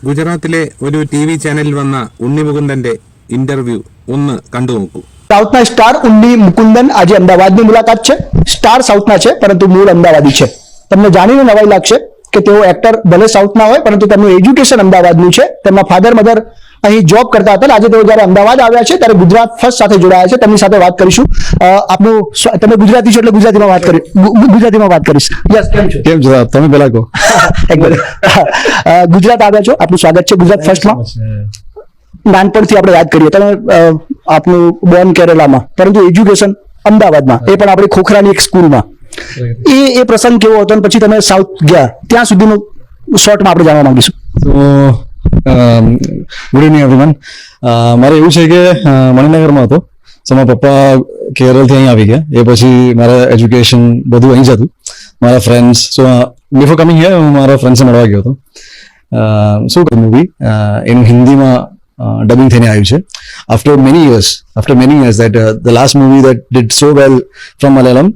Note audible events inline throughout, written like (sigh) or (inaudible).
ഗുജറാത്തിലെ ഒരു T V ചാനലിൽ വന്ന ഉണ്ണിമുകുന്ദന്റെ ഇന്റർവ്യൂ ഒന്ന് കണ്ടു നോക്കൂ સાઉથના સ્ટાર ઉન્ની મુકુંદન આજે અમદાવાદની મુલાકાત છે સ્ટાર સાઉથના છે પરંતુ મૂળ અમદાવાદી છે તમને જાણીને નવાઈ લાગશે કે તેઓ એક્ટર ભલે સાઉથના હોય પરંતુ તેમનું એજ્યુકેશન અમદાવાદનું છે. તેમના ફાધર મધર અહીં જોબ કરતા હતા. આજે તેઓ જ્યારે અમદાવાદ આવ્યા છે ત્યારે ગુજરાત ફર્સ્ટ સાથે જોડાયા છે. તેમની સાથે વાત કરીશું. આપનું તમે ગુજરાતી છો એટલે ગુજરાતીમાં વાત કરી ગુજરાતીમાં વાત કરીશ. યસ કેમ છો? કેમ છો? તમે પેલા કહો. (laughs) ગુજરાત આવ્યા છો. આપનું સ્વાગત છે ગુજરાત ફર્સ્ટમાં નાનપણથી આપણે યાદ કરીએ. તમે આપનું બોર્ન કેરેલામાં પરંતુ એજ્યુકેશન અમદાવાદમાં એ પણ આપણી ખોખરાની એક સ્કૂલમાં એ એ પ્રસંગ કેવો હતો અને પછી તમે સાઉથ ગયા. ત્યાં સુધીનું શોર્ટમાં આપણે જાણવા માંગીશું. તો ગુડ ઇવનિંગ એવરીવન મારે એવું છે કે મણિનગરમાં હતો. સો મારા પપ્પા કેરળથી અહીં આવી ગયા. એ પછી મારા એજ્યુકેશન બધું અહીં જ હતું. મારા friends so before coming here હું મારા ફ્રેન્ડ્સને મળવા ગયો હતો. શું કહ્યું મૂવી એનું હિન્દીમાં ડબિંગ થઈને આવ્યું છે after many years after many years that the last movie that did so well from Malayalam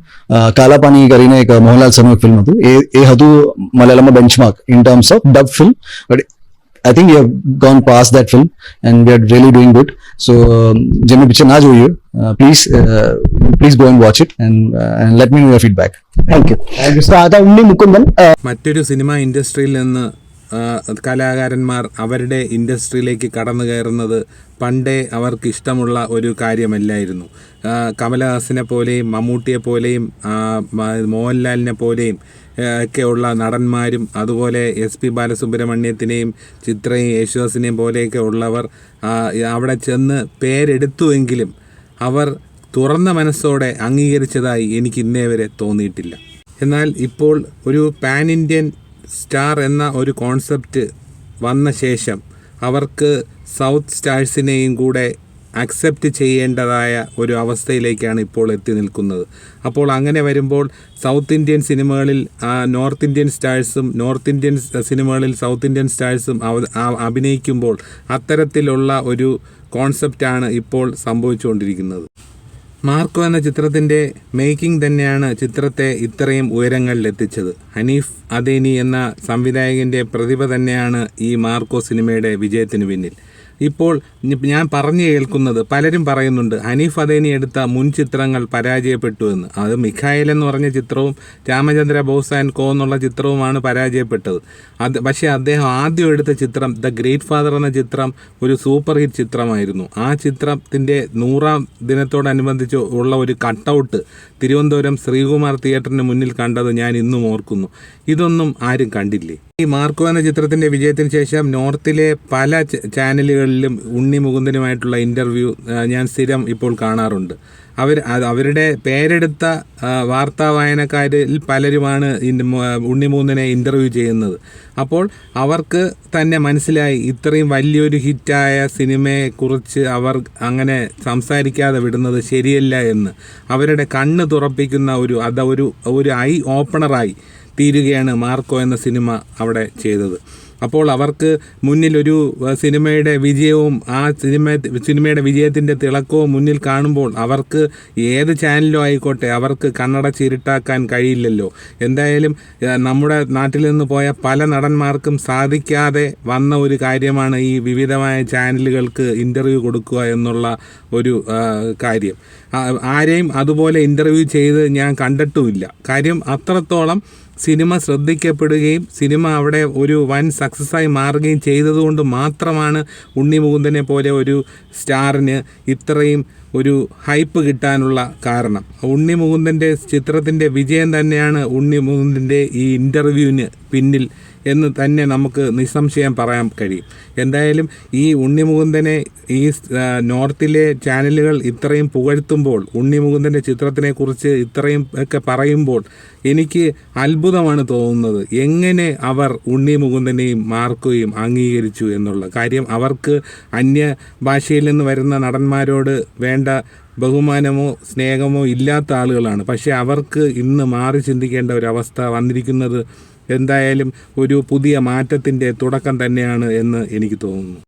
Kala Pani કરીને એક મોહનલાલ સરનું એક ફિલ્મ હતું એ એ હતું મલયાલમમાં benchmark in terms of dub film but I think we have gone past that film and we are really doing good. So, um, જેમણે picture ના જોયું please please go and watch it and and let me know your feedback thank you હતા ઉન્ની મુકુંદન અ, മറ്റൊരു cinema ഇൻഡസ്ട്രിയിൽ നിന്ന് ആ, കലാകാരന്മാർ അവരുടെ ഇൻഡസ്ട്രിയിലേക്ക് കടന്നു കയറുന്നത് പണ്ടേ അവർക്ക് ഇഷ്ടമുള്ള ഒരു കാര്യമല്ലായിരുന്നു. കമലഹാസിനെ പോലെയും മമ്മൂട്ടിയെ പോലെയും മോഹൻലാലിനെ പോലെയും ഒക്കെയുള്ള നടന്മാരും അതുപോലെ എസ് പി ബാലസുബ്രഹ്മണ്യത്തിനെയും ചിത്രയും യേശുദാസിനെയും പോലെയൊക്കെ ഉള്ളവർ അവിടെ ചെന്ന് പേരെടുത്തുവെങ്കിലും അവർ തുറന്ന മനസ്സോടെ അംഗീകരിച്ചതായി എനിക്ക് ഇന്നേ വരെ തോന്നിയിട്ടില്ല. എന്നാൽ ഇപ്പോൾ ഒരു പാൻ ഇന്ത്യൻ സ്റ്റാർ എന്ന ഒരു കോൺസെപ്റ്റ് വന്ന ശേഷം അവർക്ക് സൗത്ത് സ്റ്റാഴ്സിനെയും കൂടെ അക്സെപ്റ്റ് ചെയ്യേണ്ടതായ ഒരു അവസ്ഥയിലേക്കാണ് ഇപ്പോൾ എത്തി നിൽക്കുന്നത്. അപ്പോൾ അങ്ങനെ വരുമ്പോൾ സൗത്ത് ഇന്ത്യൻ സിനിമകളിൽ നോർത്ത് ഇന്ത്യൻ സ്റ്റാഴ്സും നോർത്ത് ഇന്ത്യൻ സിനിമകളിൽ സൗത്ത് ഇന്ത്യൻ സ്റ്റാഴ്സും അഭിനയിക്കുമ്പോൾ അത്തരത്തിലുള്ള ഒരു കോൺസെപ്റ്റാണ് ഇപ്പോൾ സംഭവിച്ചുകൊണ്ടിരിക്കുന്നത്. മാർക്കോ എന്ന ചിത്രത്തിന്റെ മേക്കിംഗ് തന്നെയാണ് ചിത്രത്തെ ഇത്രയും ഉയരങ്ങളിൽ എത്തിച്ചത് ഹനീഫ് അദേനി എന്ന സംവിധായകന്റെ പ്രതിഭ തന്നെയാണ് ഈ മാർക്കോ സിനിമയുടെ വിജയത്തിന് പിന്നിൽ. ഇപ്പോൾ ഞാൻ പറഞ്ഞു കേൾക്കുന്നത് പലരും പറയുന്നുണ്ട് ഹനീഫ് അദേനി എടുത്ത മുൻ ചിത്രങ്ങൾ പരാജയപ്പെട്ടു എന്ന്. അത് മിഖായൽ എന്ന് പറഞ്ഞ ചിത്രവും രാമചന്ദ്ര ബോസ് ആൻഡ് കോ എന്നുള്ള ചിത്രവുമാണ് പരാജയപ്പെട്ടത്. അത് പക്ഷേ അദ്ദേഹം ആദ്യം എടുത്ത ചിത്രം ദ ഗ്രേറ്റ് ഫാദർ എന്ന ചിത്രം ഒരു സൂപ്പർ ഹിറ്റ് ചിത്രമായിരുന്നു. ആ ചിത്രത്തിന്റെ നൂറാം ദിനത്തോടനുബന്ധിച്ച് ഉള്ള ഒരു കട്ടൗട്ട് തിരുവനന്തപുരം ശ്രീകുമാർ തിയേറ്ററിന് മുന്നിൽ കണ്ടത് ഞാൻ ഇന്നും ഓർക്കുന്നു. ഇതൊന്നും ആരും കണ്ടില്ലേ? ഈ മാർക്കോ എന്ന ചിത്രത്തിന്റെ വിജയത്തിന് ശേഷം നോർത്തിലെ പല ചാനലുകളിലും ഉണ്ണി മുകുന്ദനുമായിട്ടുള്ള ഇന്റർവ്യൂ ഞാൻ സ്ഥിരം ഇപ്പോൾ കാണാറുണ്ട്. അവർ അവരുടെ പേരെടുത്ത വാർത്താ വായനക്കാരിൽ പലരുമാണ് ഉണ്ണിമൂന്നിനെ ഇന്റർവ്യൂ ചെയ്യുന്നത്. അപ്പോൾ അവർക്ക് തന്നെ മനസ്സിലായി ഇത്രയും വലിയൊരു ഹിറ്റായ സിനിമയെക്കുറിച്ച് അവർ അങ്ങനെ സംസാരിക്കാതെ വിടുന്നത് ശരിയല്ല എന്ന്. അവരുടെ കണ്ണ് തുറപ്പിക്കുന്ന ഒരു അത് ഒരു ഒരു ഐ ഓപ്പണറായി. തീരുകയാണ് മാർക്കോ എന്ന സിനിമ അവിടെ ചെയ്തത്. അപ്പോൾ അവർക്ക് മുന്നിലൊരു സിനിമയുടെ വിജയവും ആ സിനിമ സിനിമയുടെ വിജയത്തിന്റെ തിളക്കവും മുന്നിൽ കാണുമ്പോൾ അവർക്ക് ഏത് ചാനലും ആയിക്കോട്ടെ അവർക്ക് കണ്ണട ചിരുട്ടാക്കാൻ കഴിയില്ലല്ലോ. എന്തായാലും നമ്മുടെ നാട്ടിൽ നിന്ന് പോയ പല നടന്മാർക്കും സാധിക്കാതെ വന്ന ഒരു കാര്യമാണ് ഈ വിവിധമായ ചാനലുകൾക്ക് ഇന്റർവ്യൂ കൊടുക്കുക എന്നുള്ള ഒരു കാര്യം. ആരെയും അതുപോലെ ഇന്റർവ്യൂ ചെയ്ത് ഞാൻ കണ്ടിട്ടുമില്ല. കാര്യം അത്രത്തോളം സിനിമ ശ്രദ്ധിക്കപ്പെടുകയും സിനിമ അവിടെ ഒരു വൻ സക്സസ്സായി മാറുകയും ചെയ്തതുകൊണ്ട് മാത്രമാണ് ഉണ്ണി മുകുന്ദനെ പോലെ ഒരു സ്റ്റാറിന് ഇത്രയും ഒരു ഹൈപ്പ് കിട്ടാനുള്ള കാരണം. ഉണ്ണി മുകുന്ദന്റെ ചിത്രത്തിന്റെ വിജയം തന്നെയാണ് ഉണ്ണി മുകുന്ദന്റെ ഈ ഇന്റർവ്യൂവിന് പിന്നിൽ എന്ന് തന്നെ നമുക്ക് നിസ്സംശയം പറയാൻ കഴിയും. എന്തായാലും ഈ ഉണ്ണിമുകുന്ദനെ ഈ നോർത്തിലെ ചാനലുകൾ ഇത്രയും പുകഴ്ത്തുമ്പോൾ ഉണ്ണിമുകുന്ദന്റെ ചിത്രത്തിനെക്കുറിച്ച് ഇത്രയും ഒക്കെ പറയുമ്പോൾ എനിക്ക് അത്ഭുതമാണ് തോന്നുന്നത്. എങ്ങനെ അവർ ഉണ്ണി മുകുന്ദനെയും മാർക്കുകയും അംഗീകരിച്ചു എന്നുള്ള കാര്യം അവർക്ക് അന്യ ഭാഷയിൽ നിന്ന് വരുന്ന നടന്മാരോട് വേണ്ട ബഹുമാനമോ സ്നേഹമോ ഇല്ലാത്ത ആളുകളാണ്. പക്ഷേ അവർക്ക് ഇന്ന് മാറി ചിന്തിക്കേണ്ട ഒരു അവസ്ഥ വന്നിരിക്കുന്നത് എന്തായാലും ഒരു പുതിയ മാറ്റത്തിന്റെ തുടക്കം തന്നെയാണ് എന്ന് എനിക്ക് തോന്നുന്നു.